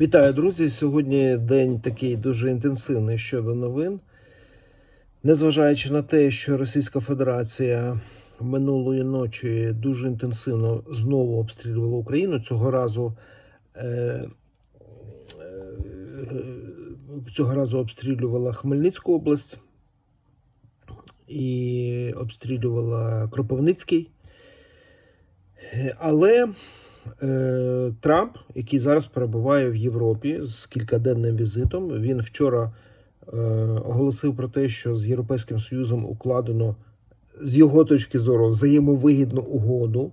Вітаю, друзі! Сьогодні день такий дуже інтенсивний щодо новин. Незважаючи на те, що Російська Федерація минулої ночі дуже інтенсивно знову обстрілювала Україну, цього разу, е, е, цього разу обстрілювала Хмельницьку область і обстрілювала Кропивницький. Е, Але е, Трамп, який зараз перебуває в Європі з кількаденним візитом, він вчора е, оголосив про те, що з Європейським Союзом укладено з його точки зору взаємовигідну угоду.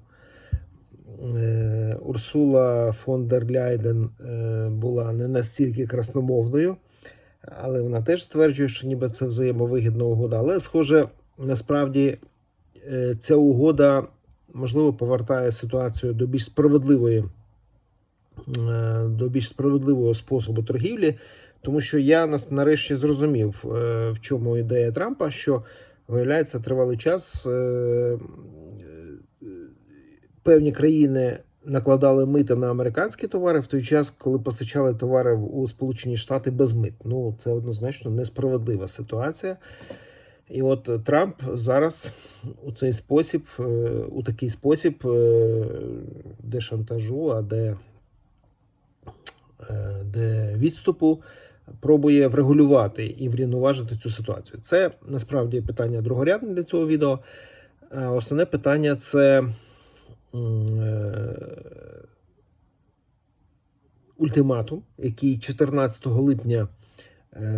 Е, Урсула фон дер Ляйден е, була не настільки красномовною, але вона теж стверджує, що ніби це взаємовигідна угода. Але, схоже, насправді е, ця угода можливо повертає ситуацію до більш справедливої, е, до більш справедливого способу торгівлі, тому що я нас нарешті зрозумів, е, в чому ідея Трампа, що виявляється тривалий час. е, Певні країни накладали мита на американські товари в той час, коли постачали товари у Сполучені Штати без мит. Ну це однозначно несправедлива ситуація. І от Трамп зараз у цей спосіб, е, у такий спосіб, е, де шантажу, а де, е, де відступу, пробує врегулювати і врівноважити цю ситуацію. Це насправді питання другорядне для цього відео. Основне питання це ультиматум, який 14 липня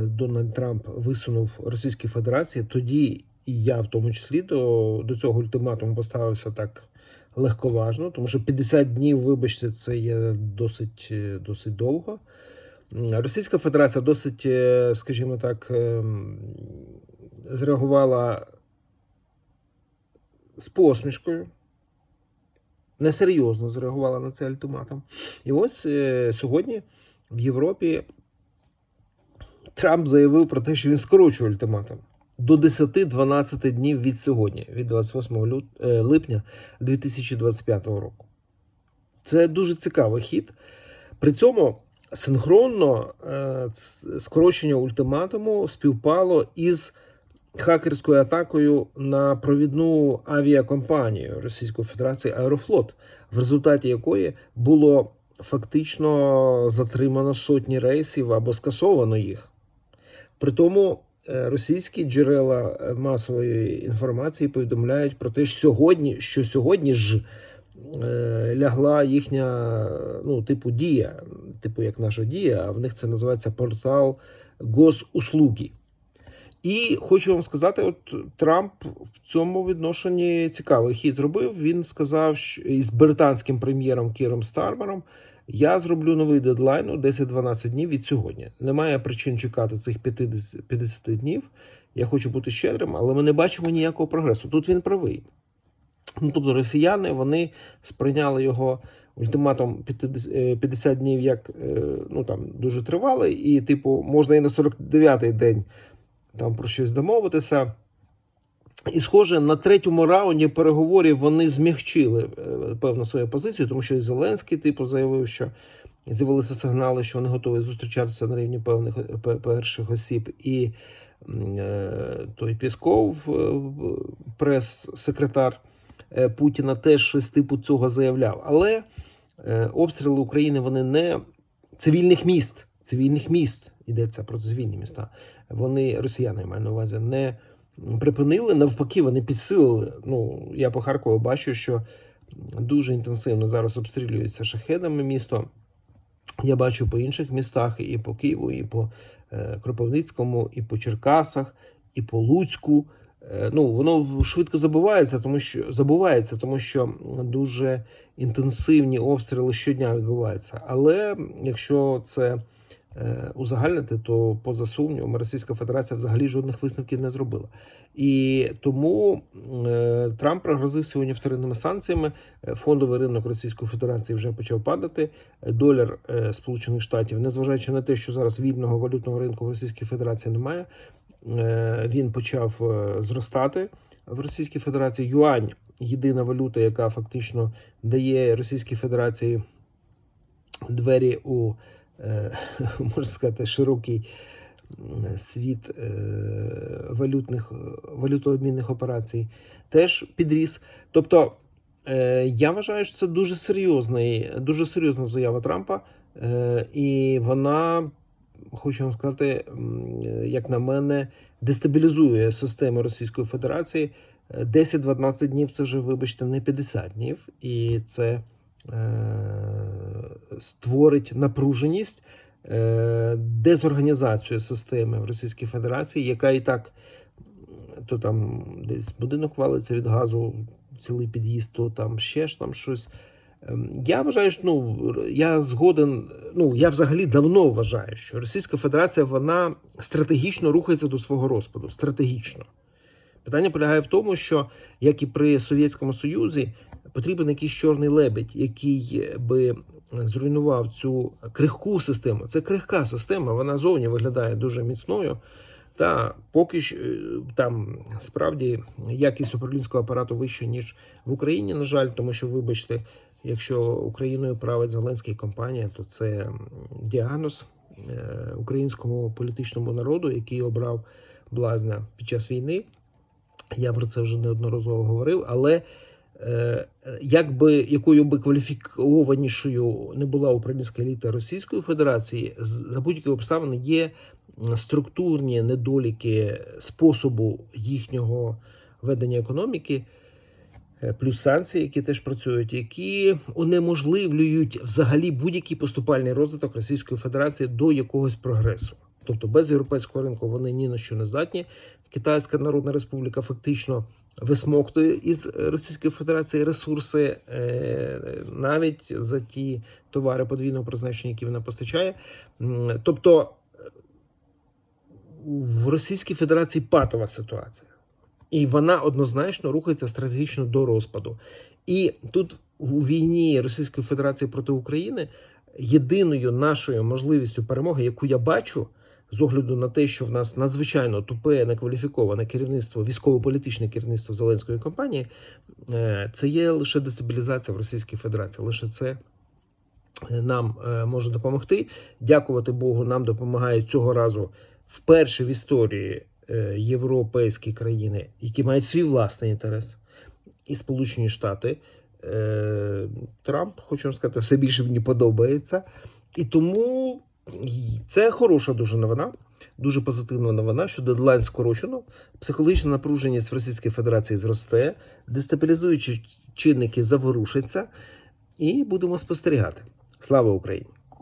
Дональд Трамп висунув Російській Федерації. Тоді і я, в тому числі, до, до цього ультиматуму поставився так легковажно, тому що 50 днів, вибачте, це є досить, е, досить довго. Російська Федерація досить, е, скажімо так, ем, зреагувала з посмішкою. Несерйозно зреагувала на цей ультиматум. І ось е, сьогодні в Європі Трамп заявив про те, що він скорочує ультиматум до 10-12 днів від сьогодні, від 28 лют... е, липня 2025 року. Це дуже цікавий хід. При цьому синхронно е, скорочення ультиматуму співпало із хакерською атакою на провідну авіакомпанію Російської Федерації Аерофлот, в результаті якої було фактично затримано сотні рейсів або скасовано їх. При тому е, російські джерела е, масової інформації повідомляють про те, що сьогодні, що сьогодні ж е, лягла їхня ну, типу дія, типу як наша дія, а в них це називається портал госуслуги. І хочу вам сказати, от Трамп в цьому відношенні цікавий хід зробив. Він сказав, що із британським прем'єром Кіром Стармером я зроблю новий дедлайн у 10-12 днів від сьогодні. Немає причин чекати цих 50, 50 днів. Я хочу бути щедрим, але ми не бачимо ніякого прогресу. Тут він правий. Ну, тобто росіяни вони сприйняли його ультиматум 50 е, 50 днів як е, ну, там, дуже тривалий, і, типу, можна і на 49-й день там про щось домовитися. І, схоже, на третьому раунді переговорів вони змягчили е, певну свою позицію, тому що і Зеленський, типу, заявив, що з'явилися сигнали, що вони готові зустрічатися на рівні певних е, перших осіб. І е, той Пісков, прес-секретар Путіна, теж щось типу цього заявляв. Але обстріли України вони не цивільних міст, цивільних міст йдеться про цивільні міста. Вони росіяни маю на увазі не припинили. Навпаки, вони підсилили. Ну я по Харкову бачу, що дуже інтенсивно зараз обстрілюється шахедами місто. Я бачу по інших містах, і по Києву, і по е, Кропивницькому, і по Черкасах, і по Луцьку. Е, Ну, воно швидко забувається, тому що забувається, тому що дуже інтенсивні обстріли щодня відбуваються. Але якщо це узагальнити, то поза сумнівом Російська Федерація взагалі жодних висновків не зробила. І тому е, Трамп пригрозив сьогодні вторинними санкціями. Е, Фондовий ринок Російської Федерації вже почав падати. Е, Доляр е, Сполучених Штатів, незважаючи на те, що зараз вільного валютного ринку в Російській Федерації немає, е, він почав е, зростати в Російській Федерації. Юань єдина валюта, яка фактично дає Російській Федерації двері у е, можна сказати, широкий світ е, валютних, валютообмінних операцій теж підріс. Тобто, е, я вважаю, що це дуже серйозний, дуже серйозна заява Трампа, е, і вона, хочу вам сказати, як на мене, дестабілізує систему Російської Федерації. Е, 10-12 днів це вже, вибачте, не 50 днів, і це е, створить напруженість, е, дезорганізацію системи в Російській Федерації, яка і так то там десь будинок валиться від газу, цілий під'їзд, то там ще ж там щось. Ем, Я вважаю, що ну я згоден. Ну я взагалі давно вважаю, що Російська Федерація вона стратегічно рухається до свого розпаду. Стратегічно. Питання полягає в тому, що як і при Совєтському Союзі, потрібен якийсь чорний лебедь, який би зруйнував цю крихку систему. Це крихка система, вона зовні виглядає дуже міцною. Та поки що е, там справді якість управлінського апарату вища, ніж в Україні, на жаль, тому що, вибачте, якщо Україною править Зеленський компанія, то це діагноз е, українському політичному народу, який обрав блазня під час війни. Я про це вже неодноразово говорив, але е, як би, якою би кваліфікованішою не була управлінська еліта Російської Федерації, за будь-які обставини є структурні недоліки способу їхнього ведення економіки, е, плюс санкції, які теж працюють, які унеможливлюють взагалі будь-який поступальний розвиток Російської Федерації до якогось прогресу. Тобто без європейського ринку вони ні на що не здатні. Китайська Народна Республіка фактично висмоктує із Російської Федерації ресурси е, навіть за ті товари подвійного призначення, які вона постачає. Тобто е, в Російській Федерації патова ситуація, і вона однозначно рухається стратегічно до розпаду. І тут у війні Російської Федерації проти України єдиною нашою можливістю перемоги, яку я бачу, з огляду на те, що в нас надзвичайно тупе, некваліфіковане керівництво, військово-політичне керівництво Зеленської компанії, е, це є лише дестабілізація в Російській Федерації. Лише це е, нам е, може допомогти. Дякувати Богу, нам допомагає цього разу вперше в історії європейські країни, які мають свій власний інтерес, і Сполучені Штати. Трамп, хочу вам сказати, все більше мені подобається. І тому це хороша дуже новина, дуже позитивна новина, що дедлайн скорочено, психологічна напруженість в Російській Федерації зросте, дестабілізуючі чинники заворушаться, і будемо спостерігати. Слава Україні!